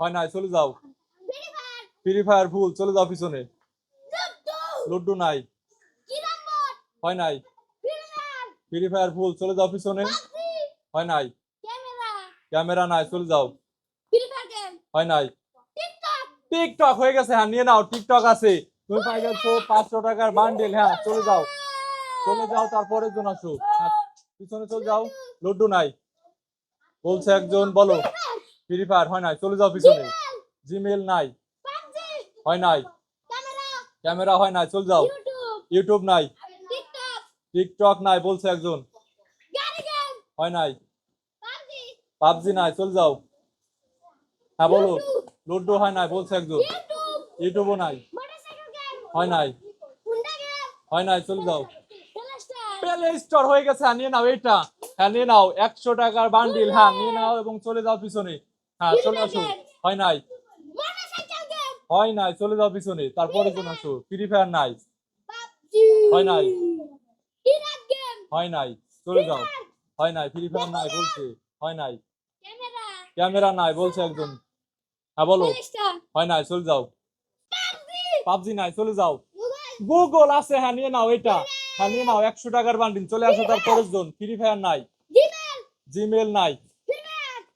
হয় নাই চলে যাও। ফ্রি ফায়ার ফুল চলে যাও পিছনে। লুডো নাই। হয় নাই। ফ্রি ফায়ার ফুল চলে যাও পিছনে। হয় নাই। ক্যামেরা নাই চলে যাও। হয় নাই। টিকটক হয়ে গেছে হ্যাঁ নিয়ে নাও টিকটক আছে। তুমি পাই গেছো পাঁচশো টাকার বান্ডেল হ্যাঁ চলে যাও। চলে যাও তারপরে জন আসো। হ্যাঁ, পিছনে চলে যাও। লুড্ডু নাই। বলছে একজন বলো। ফ্রি ফায়ার হয় নাই? চলে যাও পিছনে। জিমেল নাই। হয় নাই। ক্যামেরা! ক্যামেরা হয় নাই চলে যাও। ইউটিউব! ইউটিউব নাই। টিকটক! টিকটক নাই বলছে একজন। হয় নাই। পাবজি! নাই চলে যাও। হ্যাঁ বলো। লুড্ডু হয় নাই বলছে একজন। ইউটিউব! ইউটিউবও নাই। Motorcycle game! হয় নাই। হয় নাই চলে যাও। Play Store! হয়ে গেছে হ্যাঁ নিয়ে নাও এইটা হ্যাঁ নিয়ে নাও। একশো টাকার বান্ডিল হ্যাঁ নিয়ে নাও এবং চলে যাও পিছনে। হ্যাঁ চলে আসো হয় নাই। হয় নাই চলে যাও পিছনে। তারপরে জন আসো ফ্রি ফায়ার নাই। হয় নাই। হয় নাই। চলে যাও। হয় নাই। ফ্রি ফায়ার নাই বলছে। হয় নাই। ক্যামেরা। নাই বলছে একজন। হ্যাঁ বলো। হয় নাই চলে যাও। পাবজি। নাই চলে যাও। গুগল আছে হ্যাঁ নিয়ে নাও এটা। হ্যাঁ নিয়ে নাও। একশো টাকার বান্ডিল। চলে আসো তারপরের জন। ফ্রি ফায়ার নাই। জিমেল নাই।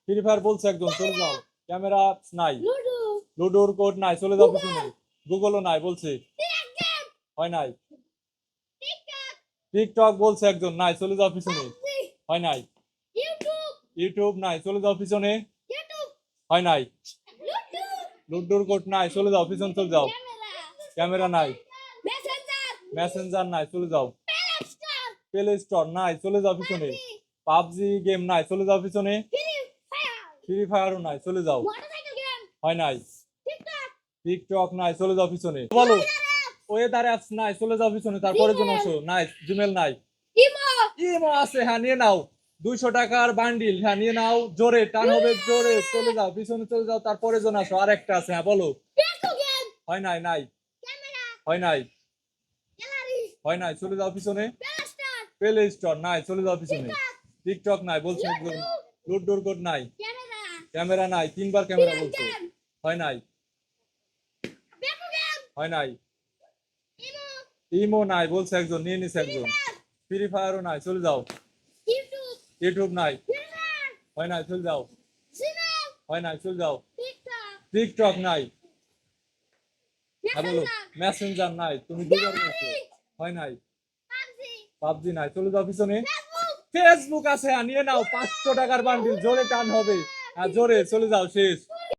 ফ্রি ফায়ার বলছে একজন চলে যাও। ক্যামেরা নাই। লুডো। লুডোর কোড নাই চলে যাও পিছনে গুগলও নাই বলছে। হয় নাই। টিকটক বলছে একজন নাই চলে যাও পিছনে। হয় নাই। ইউটিউব নাই চলে যাও পিছনে। হয় নাই। লুডো। লুডোর কোড নাই চলে যাও পিছনে চলে যাও। ক্যামেরা। নাই। মেসেঞ্জার নাই চলে যাও। প্লে স্টোর নাই চলে যাও পিছনে। পাবজি। গেম নাই চলে যাও পিছনে। ফ্রি ফায়ার ফায়ারও নাই চলে যাও। হয় নাই। টিকটক নাই চলে যাও পিছনে। বলো ওয়েদার অ্যাপস নাই চলে যাও পিছনে তারপরে জন আসো। নাই জিমেল নাই। ইমো আছে হ্যাঁ নিয়ে নাও। দুইশো টাকার বান্ডিল হ্যাঁ নিয়ে নাও। জোরে টান হবে জোরে চলে যাও পিছনে চলে যাও তারপরে জন আসো। আর একটা আছে হ্যাঁ বলো। হয় নাই নাই। হয় নাই। হয় নাই চলে যাও পিছনে। প্লে স্টোর নাই চলে যাও পিছনে। টিকটক নাই বলছে লুডোর কোড নাই। ক্যামেরা নাই তিনবার ক্যামেরা বলছে। হয় নাই। হয় নাই। ইমো নাই বলছে একজন নিয়ে নিছে একজন। ফ্রি ফায়ারও নাই চলে যাও। ইউটিউব নাই। হয় নাই চলে যাও। হয় নাই চলে যাও। টিকটক নাই। হ্যাঁ বলো মেসেঞ্জার নাই তুমি দুবার হয় নাই। পাবজি! নাই চলে যাও পিছনে। ফেসবুক আছে নিয়ে নাও পাঁচশো টাকার বান্ডিল জোরে টান হবে। জোরে চলে যাও শেষ।